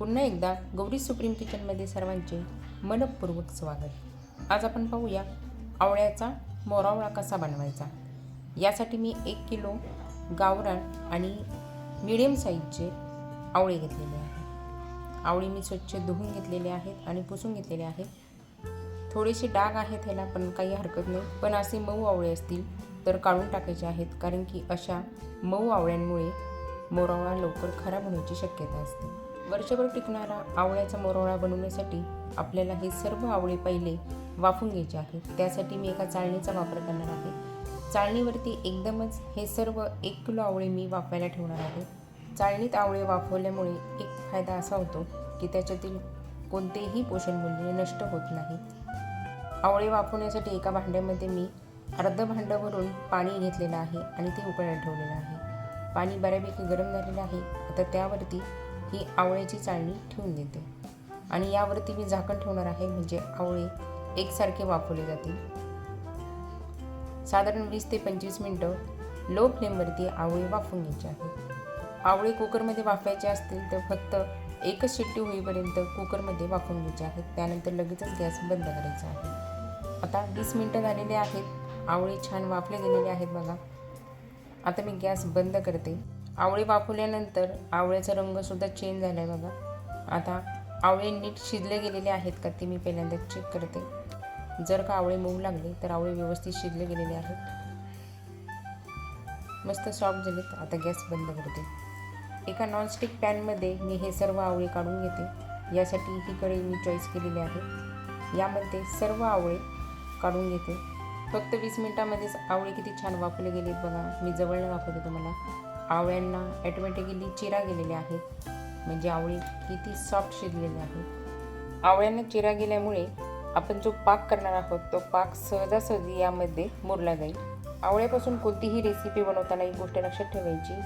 पुन्हा एकदा गौरी सुप्रीम किचनमध्ये सर्वांचे मनपूर्वक स्वागत. आज आपण पाहूया आवळ्याचा मोरावळा कसा बनवायचा? यासाठी मी एक किलो गावरान आणि मिडियम साईजचे आवळे घेतलेले आहे आवळी मी स्वच्छ धुवून घेतलेले आहेत आणि पुसून घेतलेले आहेत. थोडेसे डाग आहेत ह्याला पण काही हरकत नाही. पण असे मऊ आवळे असतील तर काढून टाकायचे आहेत कारण की अशा मऊ आवळ्यांमुळे मोरावळा लवकर खराब होण्याची शक्यता असते. वर्षभर टिकणारा आवळ्याचा मोरावळा बनवण्यासाठी आपल्याला हे सर्व आवळे पहिले वाफून घ्यायचे आहे त्यासाठी मी एका चाळणीचा वापर करणार आहे. चाळणीवरती एकदमच हे सर्व एक किलो आवळे मी वाफवायला ठेवणार आहे. चाळणीत आवळे वाफवल्यामुळे एक फायदा असा होतो की त्याच्यातील कोणतेही पोषणमूल्य नष्ट होत नाही. आवळे वाफवण्यासाठी एका भांड्यामध्ये मी अर्ध भांडं भरून पाणी घेतलेलं आहे आणि ते उकळायला ठेवलेलं आहे. पाणी बऱ्यापैकी गरम झालेलं आहे. आता त्यावरती ही आवळ्याची चाळणी ठेवून देते. आणि यावरती मी झाकण ठेवणार आहे म्हणजे आवळे एकसारखे वाफवले जातील. साधारण वीस ते पंचवीस मिनटं लो फ्लेमवरती आवळे वाफवून घ्यायचे आहेत. आवळे कुकरमध्ये वाफायचे असतील तर फक्त एकच शिट्टी होईपर्यंत कुकरमध्ये वाफवून घ्यायचे आहेत. त्यानंतर लगेचच गॅस बंद करायचा आहे. आता वीस मिनटं झालेले आहेत. आवळे छान वाफले गेलेले आहेत बघा. आता मी गॅस बंद करते. आवळे वाफवल्यानंतर आवळ्याचा रंगसुद्धा चेंज झाला आहे बघा. आता आवळे नीट शिजले गेलेले आहेत का ते मी पहिल्यांदा चेक करते. जर का आवळे मऊ लागले तर आवळे व्यवस्थित शिजले गेलेले आहेत. मस्त सॉफ्ट झालेत. आता गॅस बंद करते. एका नॉनस्टिक पॅनमध्ये मी हे सर्व आवळे काढून घेते. यासाठी ही कढई मी चॉईस केलेली आहे. यामध्ये सर्व आवळे काढून घेते. फक्त वीस मिनटामध्येच आवळे किती छान वाफवले गेलेत बघा. मी जवळनं दाखवते तुम्हाला. आवळ्यांना ॲटोमॅटिकली चिरा गेलेले आहेत. म्हणजे आवळे किती सॉफ्ट शिजलेले आहेत. आवळ्यांना चिरा गेल्यामुळे आपण जो पाक करणार आहोत तो पाक सहजासहजी यामध्ये मुरला जाईल. आवळ्यापासून कोणतीही रेसिपी बनवताना एक गोष्ट लक्षात ठेवायची.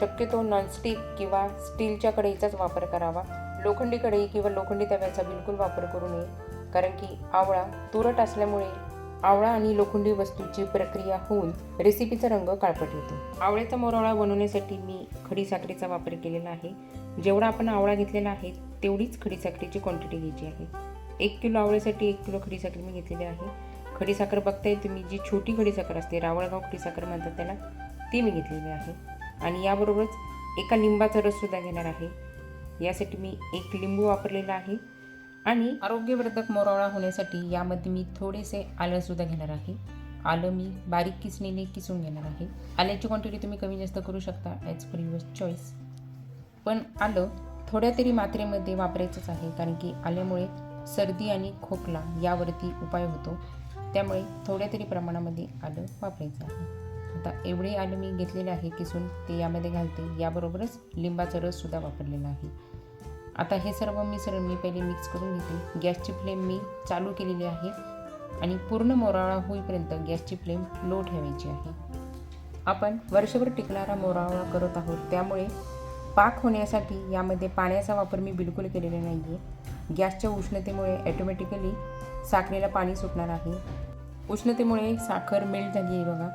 शक्यतो नॉनस्टिक किंवा स्टीलच्या कढईचाच वापर करावा. लोखंडी कढई किंवा लोखंडी तव्याचा बिलकुल वापर करू नये. कारण की आवळा तुरट असल्यामुळे आवळा आणि लोखंडी वस्तूची प्रक्रिया होऊन रेसिपीचा रंग काळपट येतो आवळ्याचा मोरावळा बनवण्यासाठी मी खडीसाखरेचा वापर केलेला आहे. जेवढा आपण आवळा घेतलेला आहे तेवढीच खडीसाखरेची क्वांटिटी घ्यायची आहे. एक किलो आवळ्यासाठी एक किलो खडीसाखर मी घेतलेली आहे. खडीसाखर बघताय तुम्ही जी छोटी खडीसाखर असते रावळगाव खडीसाखर म्हणतात त्याला ती मी घेतलेली आहे. आणि याबरोबरच एका लिंबाचा रससुद्धा घेणार आहे. यासाठी मी एक लिंबू वापरलेला आहे. आणि आरोग्यवर्धक मोरावळा होण्यासाठी यामध्ये मी थोडेसे आलंसुद्धा घेणार आहे. आलं मी बारीक किसणीने किसून घेणार आहे. आल्याची क्वांटिटी तुम्ही कमी जास्त करू शकता. ॲज पर युअर चॉईस पण आलं थोड्या तरी मात्रेमध्ये वापरायचंच आहे. कारण की आल्यामुळे सर्दी आणि खोकला यावरती उपाय होतो. त्यामुळे थोड्या तरी प्रमाणामध्ये आलं वापरायचं आहे. आता एवढे आलं मी घेतलेले आहे किसून. ते यामध्ये घालते. याबरोबरच लिंबाचा रससुद्धा वापरलेला आहे. आता हे सर्व मिसळ मी पहिले मिक्स करून घेते. गॅसची फ्लेम मी चालू केलेली आहे आणि पूर्ण मोराळा होईपर्यंत गॅसची फ्लेम लो ठेवायची आहे. आपण वर्षभर टिकणारा मोरावळा करत आहोत. त्यामुळे पाक होण्यासाठी यामध्ये पाण्याचा वापर मी बिलकुल केलेला नाही आहे गॅसच्या उष्णतेमुळे ॲटोमॅटिकली साखरेला पाणी सुटणार आहे. उष्णतेमुळे साखर मेल्ट झाली आहे बघा.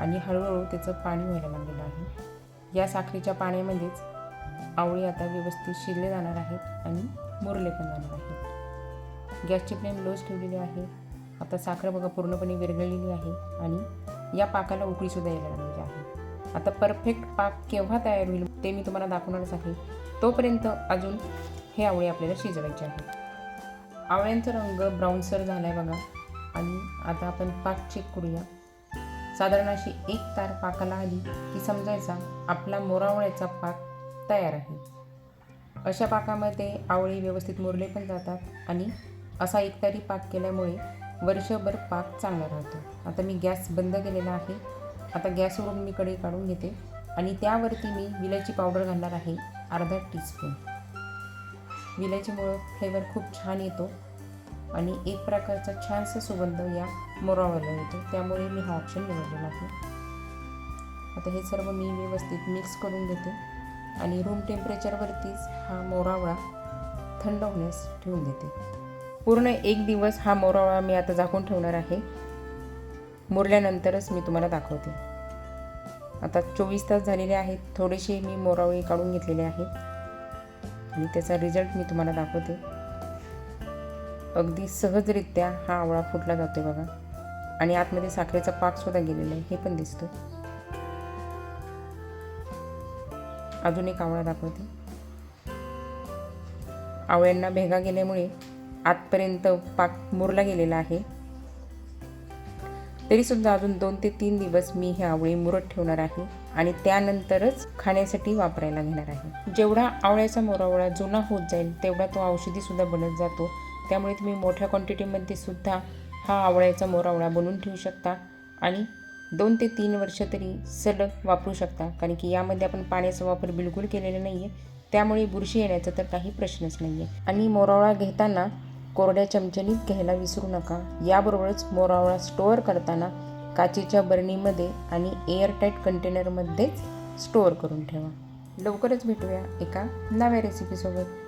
आणि हळूहळू त्याचं पाणी व्हायला लागलेलं आहे. या साखरेच्या पाण्यामध्येच आवळी आता व्यवस्थित शिरले जाणार आहेत आणि मुरले पण जाणार आहेत. गॅसची फ्लेम लोच ठेवलेली आहे आता साखर बघा पूर्णपणे विरघळलेली आहे आणि या पाकाला उकळीसुद्धा यायला लागलेली आहे. आता परफेक्ट पाक केव्हा तयार होईल ते मी तुम्हाला दाखवणारच आहे. तोपर्यंत अजून हे आवळे आपल्याला शिजवायचे आहेत. आवळ्यांचा रंग ब्राऊनसर झाला आहे बघा. आणि आता आपण पाक चेक करूया. साधारण अशी एक तार पाकाला आली की समजायचा आपला मोरावळ्याचा पाक तयार आहे. अशा पाकामध्ये आवळे व्यवस्थित मुरले पण जातात आणि असा एकतारी पाक केल्यामुळे वर्षभर पाक चांगला राहतो. आता मी गॅस बंद केलेला आहे. आता गॅसवरून मी कढई काढून घेते आणि त्यावरती मी विलायची पावडर घालणार आहे अर्धा टीस्पून. विलायचीमुळं फ्लेवर खूप छान येतो आणि एक प्रकारचा छानसा सुगंध या मोरावरला येतो. त्यामुळे मी हा ऑप्शन निवडलेला आहे. आता हे सर्व मी व्यवस्थित मिक्स करून घेते. आणि रूम टेम्परेचरवरतीच हा मोरावळा थंड होण्यास ठेवून देते. पूर्ण एक दिवस हा मोरावळा मी आता झाकून ठेवणार आहे. मुरल्यानंतरच मी तुम्हाला दाखवते. आता चोवीस तास झालेले आहेत. थोडेसे मी मोरावळे काढून घेतलेले आहेत. आणि त्याचा रिझल्ट मी तुम्हाला दाखवते. अगदी सहजरित्या हा आवळा फुटला जातोय बघा. आणि आतमध्ये साखरेचा पाकसुद्धा गेलेला आहे. हे पण दिसतं अजून एक आवळा दाखवते आवळ्यांना भेगा गेल्यामुळे आतपर्यंत पाक मुरला गेलेला आहे. तरीसुद्धा अजून दोन ते तीन दिवस मी हे आवळे मुरत ठेवणार आहे आणि त्यानंतरच खाण्यासाठी वापरायला घेणार आहे. जेवढा आवळ्याचा मोरावळा जुना होत जाईल तेवढा तो औषधीसुद्धा बनत जातो. त्यामुळे तुम्ही मोठ्या क्वांटिटीमध्ये सुद्धा हा आवळ्याचा मोरावळा बनवून ठेवू शकता आणि दोन ते तीन वर्ष तरी सलग वापरू शकता. कारण की यामध्ये आपण पाण्याचा वापर बिलकुल केलेला नाही आहे त्यामुळे बुरशी येण्याचा तर काही प्रश्नच नाही आहे आणि मोरावळा घेताना कोरड्या चमच्यानीच घ्यायला विसरू नका. याबरोबरच मोरावळा स्टोअर करताना काचेच्या बरणीमध्ये आणि एअरटाईट कंटेनरमध्येच स्टोअर करून ठेवा. लवकरच भेटूया एका नव्या रेसिपीसोबत